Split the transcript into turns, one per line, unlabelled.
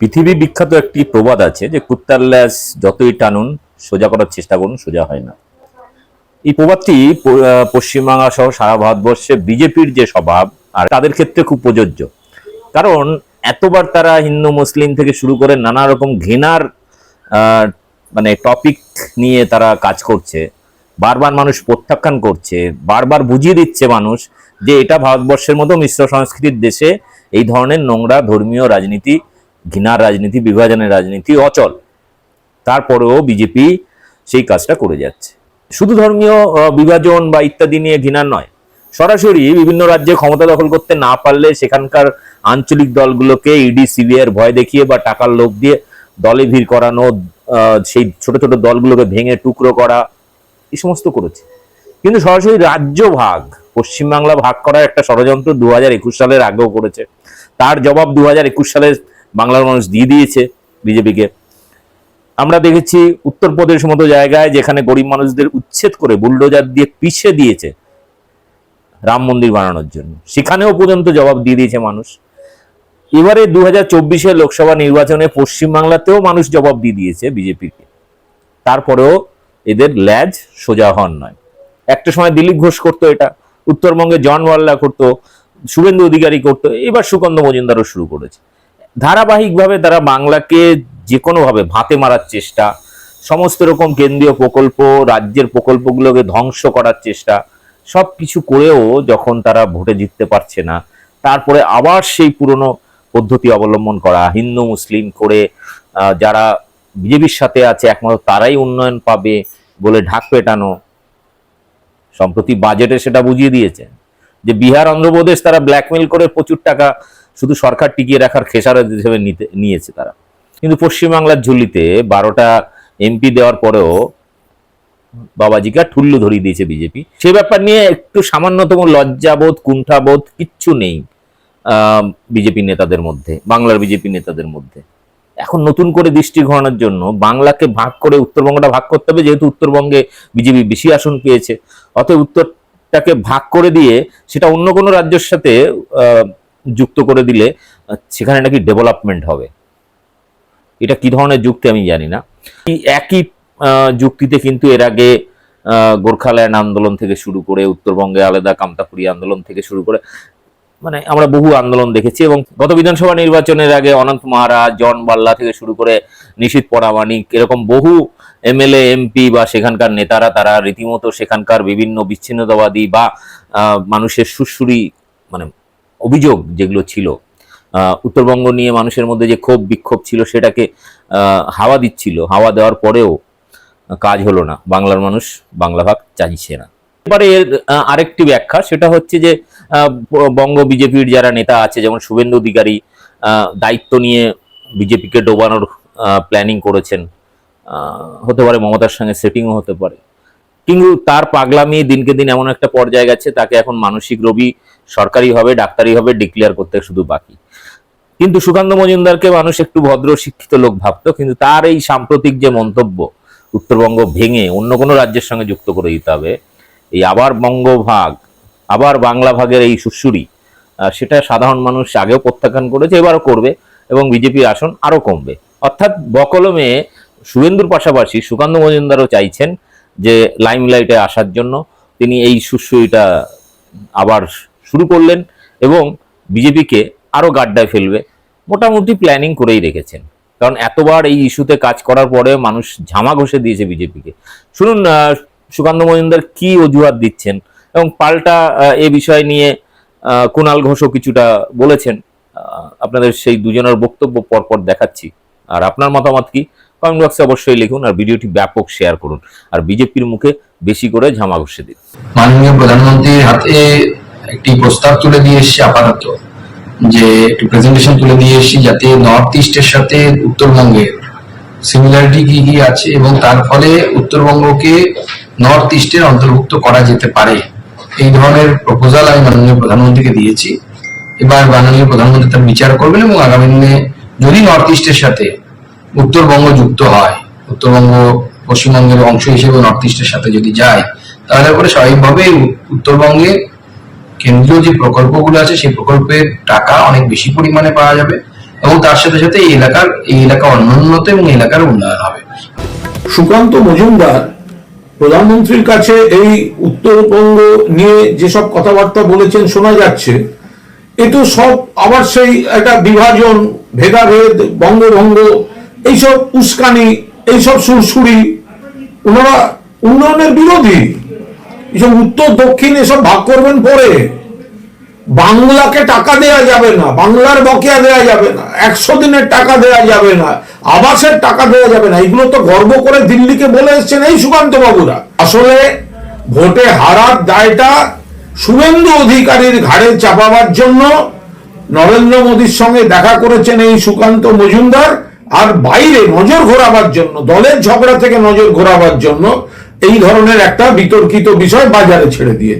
পৃথিবী বিখ্যাত একটি প্রবাদ আছে যে, কুত্তার ল্যাস যতই টানুন, সোজা করার চেষ্টা করুন, সোজা হয় না। এই প্রবাদটি পশ্চিমবাংলা সহ সারা ভারতবর্ষে বিজেপির যে স্বভাব, আর তাদের ক্ষেত্রে খুব প্রযোজ্য। কারণ, এতবার তারা হিন্দু, মুসলিম থেকে শুরু করে নানা রকম ঘৃণার মানে টপিক নিয়ে তারা কাজ করছে। বারবার মানুষ প্রত্যাখ্যান করছে, বারবার বুঝিয়ে দিচ্ছে মানুষ যে, এটা ভারতবর্ষের মতো মিশ্র সংস্কৃতির দেশে এই ধরনের নোংরা ধর্মীয় রাজনীতি ঘৃণার রাজনীতি, বিভাজনের রাজনীতি অচল। তারপরেও বিজেপি সেই কাজটা করে যাচ্ছে। শুধু ধর্মীয় বিভাজন বা ইত্যাদি নিয়ে ঘৃণা নয়, সরাসরি বিভিন্ন রাজ্যে ক্ষমতা দখল করতে না পারলে সেখানকার আঞ্চলিক দলগুলোকে ইডি সিবিআই ভয় দেখিয়ে বা টাকার লোভ দিয়ে দলে ভিড় করানো সেই ছোট ছোট দলগুলোকে ভেঙে টুকরো করা, এই সমস্ত করেছে। কিন্তু সরাসরি রাজ্য ভাগ, পশ্চিমবাংলা ভাগ করার একটা ষড়যন্ত্র দু হাজার একুশ সালের আগেও করেছে। তার জবাব দু হাজার একুশ সালে বাংলার মানুষ দিয়ে দিয়েছে বিজেপিকে। আমরা দেখেছি উত্তরপ্রদেশ মতো জায়গায় যেখানে গরিব মানুষদের উচ্ছেদ করে বুলডোজার দিয়ে পিছিয়ে দিয়েছে রাম মন্দির বানানোর জন্য। সেখানেও পর্যন্ত জবাব দিয়ে দিয়েছে মানুষ। এবারে দু হাজার লোকসভা নির্বাচনে পশ্চিমবাংলাতেও মানুষ জবাব দিয়ে দিয়েছে বিজেপিকে। তারপরেও এদের ল্যাজ সোজা হন নয়। একটা সময় দিলীপ ঘোষ করতো এটা, উত্তরবঙ্গে জন ওয়াল্লা করতো, শুভেন্দু অধিকারী করতো, এবার সুকন্দ মজুমদারও শুরু করেছে। ধারাবাহিকভাবে তারা বাংলাকে যে কোনোভাবে ভাতে মারার চেষ্টা, সমস্ত রকম কেন্দ্রীয় প্রকল্প, রাজ্যের প্রকল্পগুলোকে ধ্বংস করার চেষ্টা সব কিছু করেও যখন তারা ভোটে জিততে পারছে না, তারপরে আবার সেই পুরনো পদ্ধতি অবলম্বন করা, হিন্দু, মুসলিম করে যারা বিজেপির সাথে আছে, একমাত্র তারাই উন্নয়ন পাবে বলে ঢাক পেটানো, সম্প্রতি বাজেটে সেটা বুঝিয়ে দিয়েছে যে বিহার, অন্ধ্রপ্রদেশ তারা ব্ল্যাকমেল করে প্রচুর টাকা শুধু সরকার টিকিয়ে রাখার খেসারত হিসেবে নিতে, নিয়েছে তারা। কিন্তু পশ্চিমবাংলার ঝুলিতে বারোটা এমপি দেওয়ার পরেও বাবাজিকে ঠুল্লু ধরিয়ে দিয়েছে বিজেপি। সে ব্যাপার নিয়ে একটু সামান্যতম লজ্জাবোধ, কুণ্ঠাবোধ কিচ্ছু নেই বিজেপি নেতাদের মধ্যে, বাংলার বিজেপি নেতাদের মধ্যে। এখন নতুন করে দৃষ্টি ঘোরানোর জন্য বাংলাকে ভাগ করে উত্তরবঙ্গটা ভাগ করতে হবে, যেহেতু উত্তরবঙ্গে বিজেপি বেশি আসন পেয়েছে। অতএব উত্তরটাকে ভাগ করে দিয়ে সেটা অন্য কোনো রাজ্যের সাথে যুক্ত করে দিলে সেখানে নাকি ডেভেলপমেন্ট হবে। এটা কি ধরনের যুক্তি আমি জানি না। একই যুক্তিতে কিন্তু এর আগে গোর্খাল্যান্ড আন্দোলন থেকে শুরু করে, উত্তরবঙ্গে আলাদা কামতাপুরি আন্দোলন থেকে শুরু করে মানে আমরা বহু আন্দোলন দেখেছি এবং গত বিধানসভা নির্বাচনের আগে অনন্ত মহারাজ, জন বাল্লা থেকে শুরু করে নিশীত পরামানিক, এরকম বহু এমএলএ, এমপি বা সেখানকার নেতারা, তারা রীতিমতো সেখানকার বিভিন্ন বিচ্ছিন্নতাবাদী বা মানুষের সুরসুরি মানে অভিযোগ যেগুলো ছিল উত্তরবঙ্গ নিয়ে মানুষের মধ্যে যে ক্ষোভ বিক্ষোভ ছিল সেটাকে হাওয়া দিচ্ছিল। হাওয়া দেওয়ার পরেও কাজ হলো না। বাংলার মানুষ বাংলা ভাগ চাইছে না। এবারে এর আরেকটি ব্যাখ্যা, সেটা হচ্ছে যে বঙ্গ বিজেপির যারা নেতা আছে, যেমন শুভেন্দু অধিকারী দায়িত্ব নিয়ে বিজেপিকে ডোবানোর প্ল্যানিং করেছেন। হতে পারে মমতার সঙ্গে সেটিংও হতে পারে। কিন্তু তার পাগলামি দিনকে দিন এমন একটা পর্যায়ে গেছে তাকে এখন মানসিক রোগী সরকারি হবে ডাক্তারি হবে ডিক্লেয়ার করতে শুধু বাকি। কিন্তু সুকান্ত মজুমদারকে মানুষ একটু ভদ্র শিক্ষিত লোক ভাবতো কিন্তু তার এই সাম্প্রতিক যে মন্তব্য উত্তরবঙ্গ ভেঙে অন্য কোনো রাজ্যের সঙ্গে যুক্ত করে দিতে হবে এই আবার বঙ্গভাগ আবার বাংলা ভাগের এই আহ, সেটা সাধারণ মানুষ আগেও প্রত্যাখ্যান করেছে এবারও করবে এবং বিজেপির আসন আরও কমবে। অর্থাৎ বকলমে শুভেন্দুর পাশাপাশি সুকান্ত মজুমদারও চাইছেন যে লাইমলাইটে আসার জন্য তিনি এই সুশুরিটা আবার শুরু করলেন এবং বিজেপিকে আরও গাড্ডায় ফেলবে। মোটামুটি প্ল্যানিং করেই রেখেছেন। কারণ এতবার এই ইস্যুতে কাজ করার পরে মানুষ ঝামা ঘষে দিয়েছে বিজেপিকে। শুনুন সুকান্ত মজুমদার কি অজুহাত দিচ্ছেন এবং পাল্টা এ বিষয় নিয়ে কুণাল ঘোষও কিছুটা বলেছেন। আপনাদের সেই দুজনের বক্তব্য পরপর দেখাচ্ছি। আর আপনার মতামত কি? কমেন্ট বক্সে অবশ্যই লিখুন আর ভিডিওটি ব্যাপক শেয়ার করুন। আর বিজেপির মুখে বেশি করে ঝামা ঘষে দিন।
মাননীয় প্রধানমন্ত্রীর হাতে একটি প্রস্তাব তুলে দিয়ে এসেছি আপাতত, যে একটি প্রেজেন্টেশন তুলে দিয়ে এসেছি যাতে নর্থ ইস্টের সাথে উত্তরবঙ্গের সিমিলারিটি কি কি আছে এবং তার ফলে উত্তরবঙ্গকে নর্থ ইস্টের অন্তর্ভুক্ত করা যেতে পারে। এই ধরনের প্রপোজাল আমি মাননীয় প্রধানমন্ত্রীকে দিয়েছি। এবার মাননীয় প্রধানমন্ত্রী তার বিচার করবেন এবং আগামী দিনে যদি নর্থ ইস্টের সাথে উত্তরবঙ্গ যুক্ত হয়, উত্তরবঙ্গ পশ্চিমবঙ্গের অংশ হিসেবে নর্থ ইস্টের সাথে যদি যায়, তাহলে পরে স্বাভাবিকভাবে উত্তরবঙ্গে কেন্দ্রীয় যে প্রকল্পগুলো আছে, সেই প্রকল্পের টাকা অনেক বেশি পরিমাণে পাওয়া যাবে এবং তার সাথে সাথে এই এলাকার, এই এলাকা অনুন্নত এবং এলাকার উন্নয়ন হবে।
সুকান্ত মজুমদার, প্রধানমন্ত্রীর কাছে এই উত্তরবঙ্গ নিয়ে যেসব কথাবার্তা বলেছেন শোনা যাচ্ছে, এ তো সব আবার সেই একটা বিভাজন, ভেদাভেদ, বঙ্গভঙ্গ এইসব উস্কানি, এইসব সুরসুরি, ওনারা উন্নয়নের বিরোধী। এসব উত্তর, দক্ষিণ এসব ভাগ করবেন পরে। বাংলাকে টাকা দেয়া যাবে না, বাংলার বকেয়া দেয়া যাবে না, একশো দিনের টাকা দেয়া যাবে না, আবাসের টাকা দেওয়া যাবে না। এগুলো তো গর্ব করে দিল্লিকে বলে এসছেন এই সুকান্ত বাবুরা। আসলে ভোটে হারার দায়টা শুভেন্দু অধিকারীর ঘাড়ে চাপাবার জন্য নরেন্দ্র মোদীর সঙ্গে দেখা করেছেন এই সুকান্ত মজুমদার। আর বাইরে নজর ঘোরাবার জন্য, দলের ঝগড়া থেকে নজর ঘোরাবার জন্য এই ধরনের একটা বিতর্কিত বিষয় বাজারে ছেড়ে দিয়েছে।